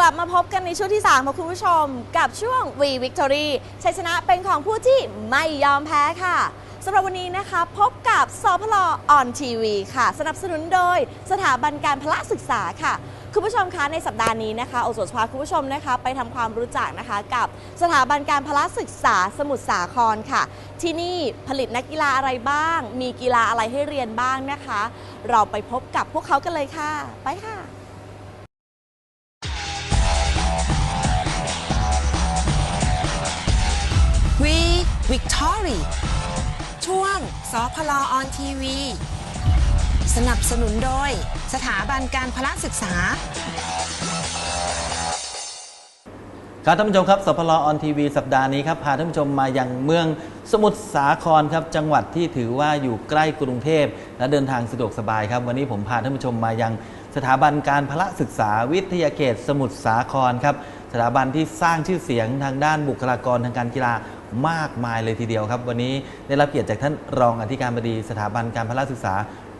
กลับมาพบกันในช่วงที่3ของคุณผู้ชม กับช่วง V Victory ชัยชนะเป็นของผู้ที่ไม่ยอมแพ้ค่ะสำหรับวันนี้นะคะพบกับสพลออนทีวีค่ะ สนับสนุนโดยสถาบันการพละศึกษาค่ะ คุณผู้ชมคะในสัปดาห์นี้นะคะโอสถพาคุณผู้ชมนะคะไปทำความรู้จักนะคะกับสถาบันการพละศึกษาสมุทรสาครค่ะ ที่นี่ผลิตนักกีฬาอะไรบ้าง มีกีฬาอะไรให้เรียนบ้างนะคะ เราไปพบกับพวกเขากันเลยค่ะ ไปค่ะ วิกตอรีช่วงสพลออนทีวี สนับสนุนโดย สถาบันการพละศึกษา ครับท่านผู้ชมครับสพลออนทีวีสัปดาห์นี้ครับพาท่านผู้ชมมายังเมืองสมุทรสาครครับจังหวัดที่ถือว่าอยู่ใกล้กรุงเทพ และเดินทางสะดวกสบายครับ วันนี้ผมพาท่านผู้ชมมายังสถาบันการพละศึกษาวิทยาเขตสมุทรสาครครับสถาบันที่สร้างชื่อเสียงทางด้านบุคลากรทางการกีฬา มากมายเลยทีเดียวครับ วันนี้ได้รับเกียรติจากท่านรองอธิการบดีสถาบันการพละศึกษา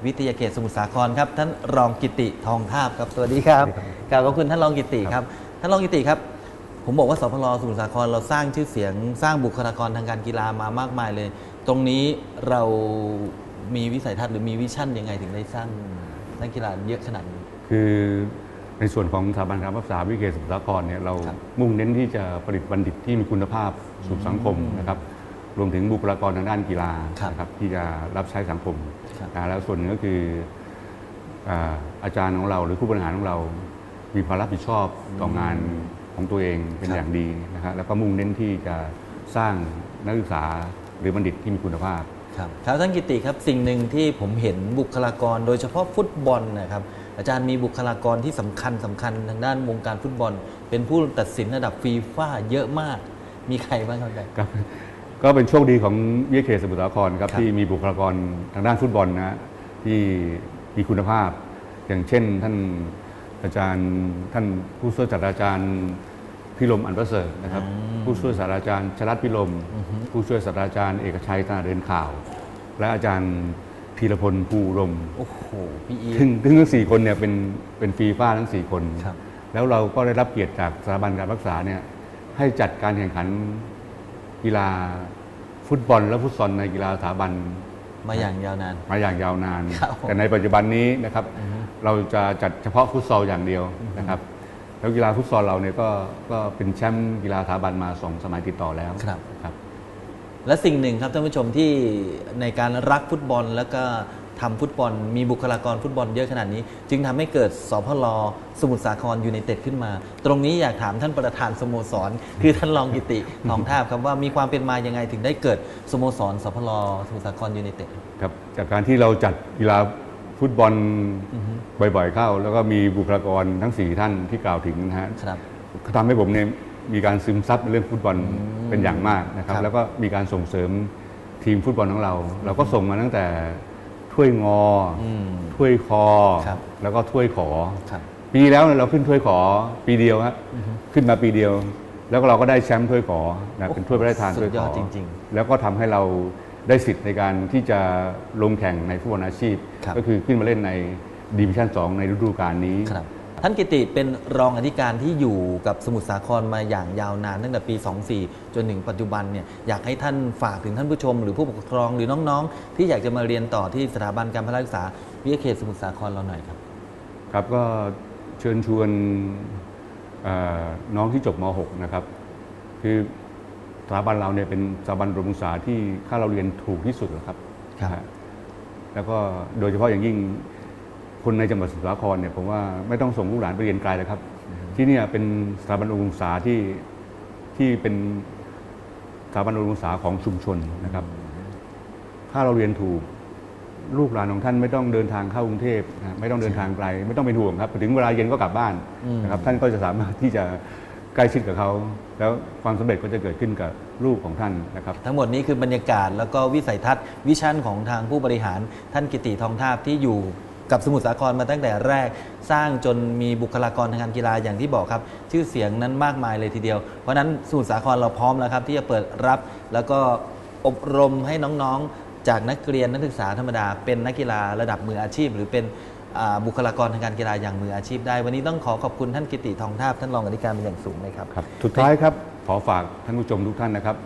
วิทยาเขตสมุทรสาครครับ ท่านรองกิติทองทาบครับสวัสดีครับกราบขอบคุณท่านรองกิติครับท่านรองกิติครับ ผมบอกว่าสพลสมุทรสาครเราสร้างชื่อเสียง สร้างบุคลากรทางการกีฬามามากมายเลย ตรงนี้เรามีวิสัยทัศน์หรือมีวิชั่นยังไงถึงได้สร้างนักกีฬาเยอะขนาดนี้คือ ในส่วนของสถาบันการศึกษาวิทยาเขตสมุทรสาครเนี่ยเราครับมุ่งเน้นที่จะผลิตบัณฑิตที่มีคุณภาพสู่สังคมนะครับรวมถึงบุคลากรทางด้านกีฬาครับนะครับที่จะรับใช้สังคมครับนะแล้วส่วนหนึ่งก็คืออ่าอาจารย์ของเราหรือผู้บริหารของเรา มีความรับผิดชอบต่องานของตัวเองเป็นครับอย่างดีนะครับแล้วก็มุ่งเน้นที่จะสร้างนักศึกษาหรือบัณฑิตที่มีคุณภาพครับครับท่านกิติครับสิ่งหนึ่งที่ผมเห็นบุคลากรโดยเฉพาะฟุตบอลนะครับ อาจารย์มีบุคลากรที่สำคัญสำคัญทางด้านวงการฟุตบอล เป็นผู้ตัดสินระดับฟีฟ่าเยอะมาก มีใครบ้างครับอาจารย์ครับก็เป็นโชคดีของวิทยาเขตสมุทรสาครครับครับที่มีบุคลากรทางด้านฟุตบอลนะฮะที่มีคุณภาพ อย่างเช่นท่านอาจารย์ท่านผู้ช่วยศาสตราจารย์พิรมอันประเสริฐนะครับ ผู้ช่วยศาสตราจารย์ชลัดพิรมผู้ช่วยศาสตราจารย์เอกชัยตนาเดินข่าว และอาจารย์ พีรพลภูรมโอ้โหพี่อีทซึ่งซึ่งทั้งสี่คนเนี่ยเป็นเป็นฟีฟ่าทั้งสี่คน ครับ แล้วเราก็ได้รับเกียรติจากสถาบันการรักษาเนี่ยให้จัดการแข่งขันกีฬาฟุตบอลและฟุตซอลในกีฬาสถาบัน มาอย่างยาวนาน มาอย่างยาวนาน ครับแต่ในปัจจุบันนี้นะครับเราจะจัดเฉพาะฟุตซอลอย่างเดียวนะครับ แล้วกีฬาฟุตซอลเราเนี่ยก็ก็เป็นแชมป์กีฬาสถาบันมาสองสมัยติดต่อแล้วครับ ครับ และสิ่งหนึ่งครับท่านผู้ชมที่ในการรักฟุตบอล แล้วก็ทำฟุตบอล มีบุคลากรฟุตบอลเยอะขนาดนี้ จึงทำให้เกิดสพลสมุทรสาครยูไนเต็ดขึ้นมา ตรงนี้อยากถามท่านประธานสโมสร คือท่านรองกิติทองทาบครับว่ามีความเป็นมายังไงถึงได้เกิดสโมสรสพลสมุทรสาครยูไนเต็ดครับจากการที่เราจัดกีฬาฟุตบอลบ่อยๆเข้า แล้วก็มีบุคลากรทั้ง 4 ท่านที่กล่าวถึงนะฮะครับทำให้ผมเนี่ย มีการซึมซับในเรื่องฟุตบอลเป็นอย่างมากนะครับครับ แล้วก็มีการส่งเสริมทีมฟุตบอลของเรา เราก็ส่งมาตั้งแต่ถ้วยงอออืมถ้วยคอครับแล้วก็ถ้วยขอครับปีแล้วเราขึ้นถ้วยขอปีเดียวฮะขึ้นมาปีเดียว แล้วก็เราก็ได้แชมป์ถ้วยขอนะเป็นถ้วยพระราชทานสุถ้วยดยขออดจริงแล้วก็ทำให้เราได้สิทธิ์ในการที่จะลงแข่งในฟุตบอลอาชีพครับก็คือขึ้นมาเล่นในดิวิชั่น 2 ในฤดูกาลนี้ครับ ท่านกิติเป็นรองอธิการที่อยู่กับสมุทรสาครมาอย่างยาวนานตั้งแต่ปี 24 จนถึงปัจจุบันเนี่ยอยากให้ท่านฝากถึงท่านผู้ชม หรือผู้ปกครองหรือน้องๆ ที่อยากจะมาเรียนต่อที่สถาบันการพละศึกษาวิทยาเขตสมุทรสาครเราหน่อยครับ ครับก็เชิญชวนเอ่อน้องที่จบม .6 นะครับ คือสถาบันเราเนี่ยเป็นสถาบันอุดมศึกษาที่ค่าเราเรียนถูกที่สุดแล้วครับครับนะฮะแล้วก็โดยเฉพาะอย่างยิ่ง คนในจังหวัดสมุทรสาครเนี่ยผมว่าไม่ต้องส่งลูกหลานไปเรียนไกลเลยครับ ที่เนี่ยเป็นสถาบันอุดมศึกษาที่ที่เป็นสถาบันอุดมศึกษาของชุมชนนะครับ ถ้าเราเรียนถูกลูกหลานของท่านไม่ต้องเดินทางเข้ากรุงเทพนะไม่ต้องเดินทางไกล ไม่ต้องเป็นห่วงครับถึงเวลาเย็นก็กลับบ้านอืมนะครับท่านก็จะสามารถที่จะใกล้ชิดกับเขา แล้วความสำเร็จก็จะเกิดขึ้นกับลูกของท่านนะครับ ทั้งหมดนี้คือบรรยากาศแล้วก็วิสัยทัศน์วิชั่นของทางผู้บริหารท่านกิติทองทาบที่อยู่ กับสมุทรสาครมาตั้งแต่แรก สร้างจนมีบุคลากรทางการกีฬาอย่างที่บอกครับ ชื่อเสียงนั้นมากมายเลยทีเดียว เพราะฉะนั้นสมุทรสาครเราพร้อมแล้วครับ ที่จะเปิดรับแล้วก็อบรมให้น้องๆ จากนักเรียนนักศึกษาธรรมดา เป็นนักกีฬาระดับมืออาชีพ หรือเป็นอ่าบุคลากรทางการกีฬาอย่างมืออาชีพได้ วันนี้ต้องขอขอบคุณท่านกิติทองทาบท่านรองอธิการเป็นอย่างสูงเลยครับครับสุดท้ายครับขอฝากท่านผู้ชมทุกท่านนะครับ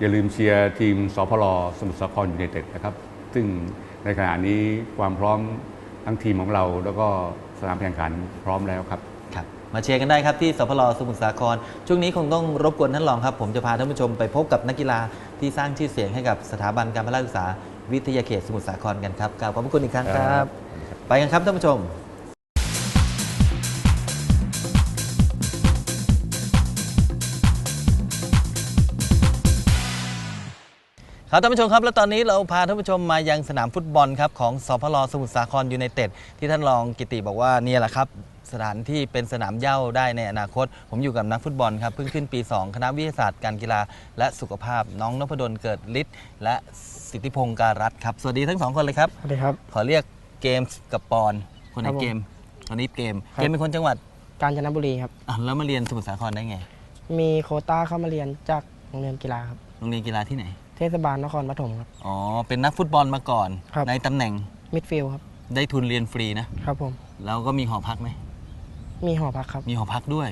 อย่าลืมเชียร์ทีมสพลสมุทรสาครยูไนเต็ดนะครับ ซึ่งในขณะนี้ความพร้อม ทั้งทีมของเราแล้วก็สนามแข่งขันพร้อมแล้วครับครับ มาเชียร์กันได้ครับที่สพลสมุทรสาคร ช่วงนี้คงต้องรบกวนท่านรองครับ ผมจะพาท่านผู้ชมไปพบกับนักกีฬาที่สร้างชื่อเสียงให้กับสถาบันการพละศึกษาวิทยาเขตสมุทรสาครกันครับกราบขอบพระคุณอีกครั้งคครัรับบไปกันครับท่านผู้ชม ครับท่านผู้ชมครับแล้วตอนนี้เราพาท่านผู้ชมมายังสนามฟุตบอลครับของสพลสมุทรสาครยูไนเต็ดที่ท่านรองกิติบอกว่าเนี่ยแหละครับสถานที่เป็นสนามเหย้าได้ในอนาคต ผมอยู่กับนักฟุตบอลครับเพิ่งขึ้นปี 2 คณะวิทยาศาสตร์การกีฬา และสุขภาพน้องนพดลเกิดฤทธิ์และสิทธิพงศ์การัตน์ครับสวัสดีทั้งสองคนเลยครับสวัสดีครับ ขอเรียกเกมส์กับปอนคนไหนครับผมเกมคนนี้เกมครับเกมเป็นคนจังหวัดกาญจนบุรีครับอะแล้วมาเรียนสมุทรสาครได้ไง มีโควต้าเข้ามาเรียนจากโรงเรียนกีฬาครับโรงเรียนกีฬาที่ไหน เทศบาลนครปฐมครับ อ๋อ เป็นนักฟุตบอลมาก่อน ครับ ในตำแหน่งมิดฟิลด์ครับได้ทุนเรียนฟรีนะ ครับผมแล้วก็มีหอพักไหม มีหอพักครับมีหอพักด้วย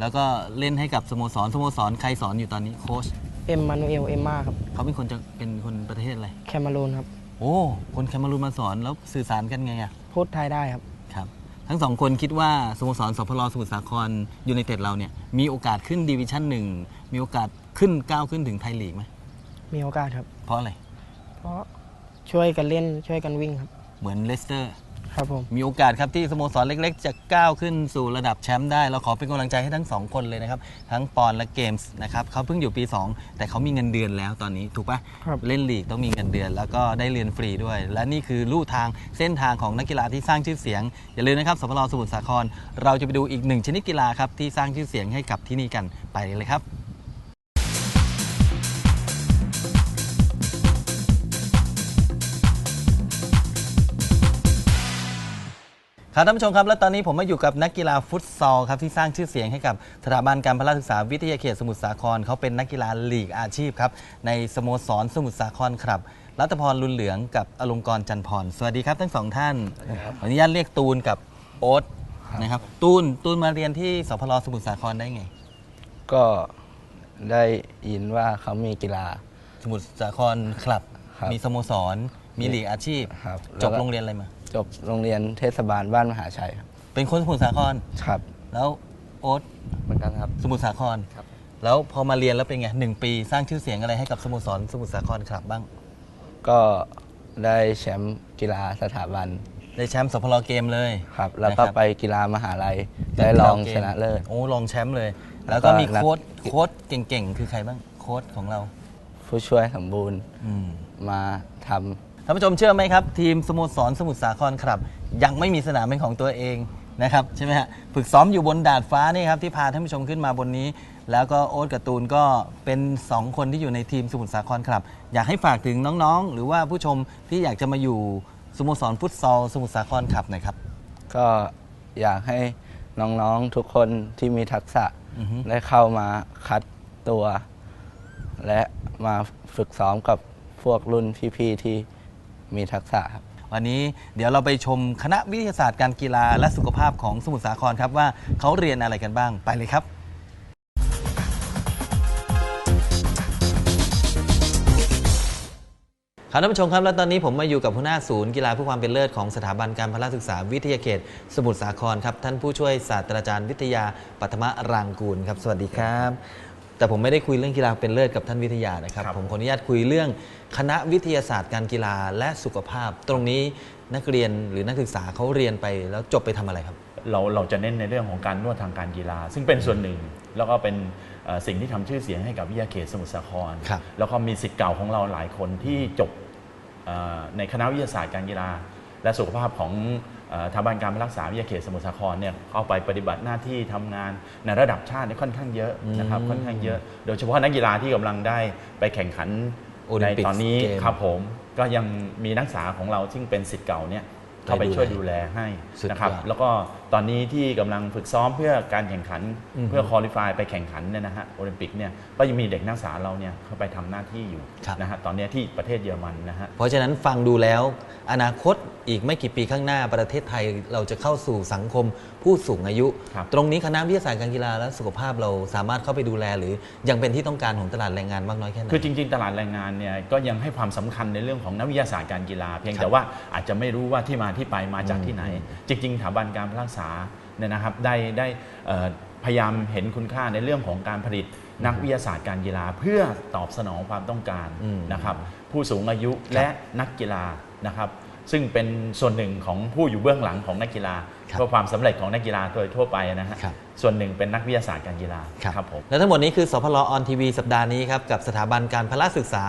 แล้วก็เล่นให้กับสโมสร สโมสรใครสอนอยู่ตอนนี้โค้ชเอ็มมานูเอลเอ็มมาครับเขาเป็นคนจะเป็นคนประเทศอะไร แคมารูนครับโอ้ คนแคมารูนมาสอนแล้วสื่อสารกันไงอะพูดไทยได้ครับ ครับ ทั้งสองคนคิดว่าสโมสรสพลสมุทรสาครยูไนเต็ดเราเนี่ยมีโอกาสขึ้นดิวิชั่นหนึ่งมีโอกาสขึ้นก้าวขึ้นถึงไทยลีกไหม มีโอกาสครับ เพราะอะไร เพราะช่วยกันเล่นช่วยกันวิ่งครับ เหมือนเลสเตอร์ ครับผมมีโอกาสครับที่สโมสรเล็กๆ จะก้าวขึ้นสู่ระดับแชมป์ได้ เราขอเป็นกำลังใจให้ทั้งสองคนเลยนะครับ ทั้งปอนและเกมส์นะครับเขาเพิ่งอยู่ปี 2 แต่เขามีเงินเดือนแล้วตอนนี้ถูกปะครับ เล่นลีกต้องมีเงินเดือน แล้วก็ได้เรียนฟรีด้วย และนี่คือลู่ทางเส้นทางของนักกีฬาที่สร้างชื่อเสียง อย่าลืมนะครับสพลสมุทรสาคร เราจะไปดูอีกหนึ่งชนิดกีฬาครับที่สร้างชื่อเสียงให้กับที่นี่กันไปเลยครับ ครับท่านผู้ชมครับและตอนนี้ผมมาอยู่กับนักกีฬาฟุตซอลครับที่สร้างชื่อเสียงให้กับสถาบันการพละศึกษาวิทยาเขตสมุทรสาครเขาเป็นนักกีฬาลีกอาชีพครับในสโมสรสมุทรสาครครับรัตพรลุนเหลืองกับอลงกรณ์จันทร์พรสวัสดีครับทั้งสองท่านขออนุญาตเรียกตูนกับโอ๊ตนะครับตูนตูนมาเรียนที่สพลสมุทรสาครได้ไง ก็ได้ยินว่าเขามีกีฬาสมุทรสาครครับครับ มีสโมสร มีลีกอาชีพ ครับจบแล้วก็ โรงเรียนอะไรมา จบโรงเรียนเทศบาลบ้านมหาชัยครับเป็นคนสมุทรสาคร ครับ แล้วโอ๊ตเหมือนกันครับ สมุทรสาคร ครับ แล้วพอมาเรียนแล้วเป็นไงหนึ่งปีสร้างชื่อเสียงอะไรให้กับสโมสรสมุทรสาครครับบ้าง ก็ได้แชมป์กีฬาสถาบันได้แชมป์สพลเกมเลยครับ แล้วก็นะครับ ไปกีฬามหาลัยได้รองชนะเลิศ โอ้รองแชมป์เลย แล้แล้ววก็ก็มีนัก โค้ดโค้ดเก่งๆ คือใครบ้าง โค้ดของเรา ผู้ช่วยสมบูรณ์อืมมาท ท่านผู้ชมเชื่อไหมครับ ทีมสโมสรสมุทรสาครครับ ยังไม่มีสนามเป็นของตัวเองนะครับใช่ไหมฮะฝึกซ้อมอยู่บนดาดฟ้านี่ครับที่พาท่านผู้ชมขึ้นมาบนนี้ แล้วก็โอ๊ตกับตูนก็เป็น 2 คนที่อยู่ในทีมสมุทรสาครครับ อยากให้ฝากถึงน้องๆ หรือว่าผู้ชมที่อยากจะมาอยู่สโมสรฟุตซอลสมุทรสาครครับหน่อยครับำก็อยากให้น้องๆทุกคนที่มีทักษะอือฮึ ได้เข้ามาคัดตัว และมาฝึกซ้อมกับพวกรุ่นพี่ๆที่ มีทักษะครับ วันนี้เดี๋ยวเราไปชมคณะวิทยาศาสตร์การกีฬาและสุขภาพของสมุทรสาครครับว่าเขาเรียนอะไรกันบ้างไปเลยครับ ครับท่านผู้ชมครับและตอนนี้ผมมาอยู่กับหัวหน้าศูนย์กีฬาเพื่อความเป็นเลิศของสถาบันการพละศึกษาวิทยาเขต สมุทรสาครครับท่านผู้ช่วยศาสตราจารย์วิทยาปัทมรางกูลครับสวัสดีครับ แต่ผมไม่ได้คุยเรื่องกีฬาเป็นเลิศกับท่านวิทยานะครับ ผมขออนุญาตคุยเรื่อง คณะวิทยาศาสตร์การกีฬาและสุขภาพ ตรงนี้นักเรียนหรือนักศึกษาเขาเรียนไปแล้วจบไปทำอะไรครับ เราเราจะเน้นในเรื่องของการนวดทางการกีฬา ซึ่งเป็นส่วนหนึ่งแล้วก็เป็นเอ่อสิ่งที่ทำชื่อเสียงให้กับวิทยาเขตสมุทรสาครครับแล้วก็มีสิทธิ์เก่าของเราหลายคนที่จบเอ่อในคณะวิทยาศาสตร์การกีฬา และสุขภาพของเอ่อสถาบันการรักษาวิทยาเขตสมุทรสาครเนี่ยเข้าไปปฏิบัติหน้าที่ทำงานในระดับชาติเนี่ยค่อนข้างเยอะนะครับอืมค่อนข้างเยอะ โดยเฉพาะนักกีฬาที่กำลังได้ไปแข่งขันโอลิ ในมปิกตอนนี้เกมครับผมก็ยังมีนักศึกษาของเราซึ่งเป็นสิทธิ์เก่าเนี่ย เข้าไปช่วยดูแลให้สุดยอดนะครับแล้วก็ตอนนี้ที่กำลังฝึกซ้อมเพื่อการแข่งขันอือฮึเพื่อคอลิฟายไปแข่งขันเนี่ยนะฮะโอลิมปิกเนี่ยก็ยังมีเด็กนักศึกษาเราเนี่ยเข้าไปทำหน้าที่อยู่ครับนะฮะตอนเนี้ยที่ประเทศเยอรมันนะฮะเพราะฉะนั้นฟังดูแล้ว อนาคตอีกไม่กี่ปีข้างหน้าประเทศไทยเราจะเข้าสู่สังคมผู้สูงอายุครับตรงนี้คณะวิทยาศาสตร์การกีฬาและสุขภาพเราสามารถเข้าไปดูแล หรือยังเป็นที่ต้องการของตลาดแรงงานมากน้อยแค่ไหนคือจริงๆ ตลาดแรงงานเนี่ยก็ยังให้ความสำคัญในเรื่องของนักวิทยาศาสตร์การกีฬา เพียงครับแต่ว่าอาจจะไม่รู้ว่าที่มาที่ไปมาจากอืมที่ไหน จริงๆสถาบันการรักษาเนี่ยนะครับได้ได้เอ่อพยายามเห็นคุณค่าในเรื่องของการผลิตนักวิทยาศาสตร์การกีฬา เพื่อตอบสนองความต้องการอืมนะครับผู้สูงอายุและนักกีฬานะครับซึ่งเป็นส่วนหนึ่งของผู้อยู่เบื้องหลังของนักกีฬาครับ เพื่อความสำเร็จของนักกีฬาโดยทั่วไปนะฮะครับส่วนหนึ่งเป็นนักวิทยาศาสตร์การกีฬาครับผมและทั้งหมดนี้คือสพลออนทีวีสัปดาห์นี้ครับกับสถาบันการพละศึกษา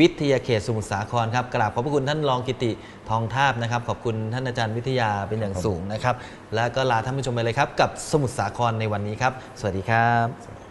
วิทยาเขตสมุทรสาครครับกราบขอบพระคุณท่านรองกิติทองทาบนะครับ ขอบคุณท่านอาจารย์วิทยาเป็นอย่างสูงนะครับ และก็ลาท่านผู้ชมไปเลยครับกับสมุทรสาครในวันนี้ครับ สวัสดีครับ